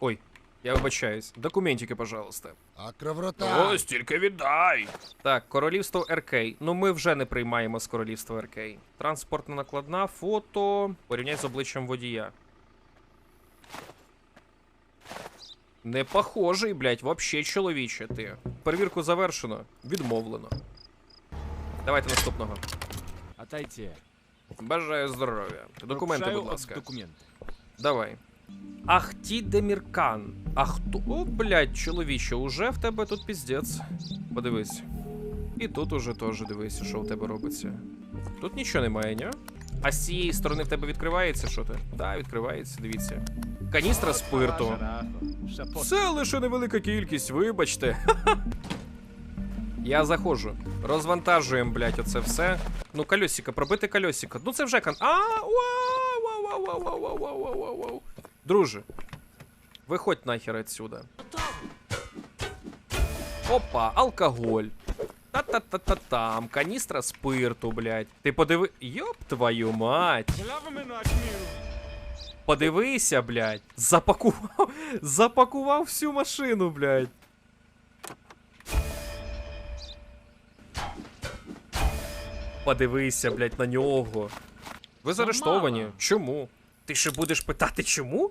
Ой, я вибачаюсь. Документики, пожалуйста. Акроврота. Ось тільки віддай. Так, королівство РК. Ну ми вже не приймаємо з королівства РК. Транспортна накладна, фото. Порівняй з обличчям водія. Не похожий, блядь, вообще чоловіче ти. Перевірку завершено. Відмовлено. Давайте наступного. Отойти. Бажаю здоров'я. Документи, Вручаю будь ласка. Документы. Давай. Ахті Деміркан. А хто? О, блядь, чоловіче, уже в тебе тут піздець. Подивись. І тут уже теж дивись, що у тебе робиться. Тут нічого немає, ні? А з цієї сторони в тебе відкривається що ти? Так, відкривається, дивіться. Каністра спирту. Це лише невелика кількість, вибачте. Я заходжу. Розвантажуємо, блядь, оце все. Ну, кольосика, пробити кольосика. Ну це вже кан. А, вау, вау, вау, вау, вау, вау, вау, вау, вау. Друже, виходь нахер отсюда. Опа, алкоголь. Та-та-та-та-там, каністра спирту, блядь. Ти подиви. Йоп твою мать. Подивися, блядь. Запакував. Запакував всю машину, блядь. Подивися, блядь, на нього. Ви заарештовані. Чому? Ти ще будеш питати чому?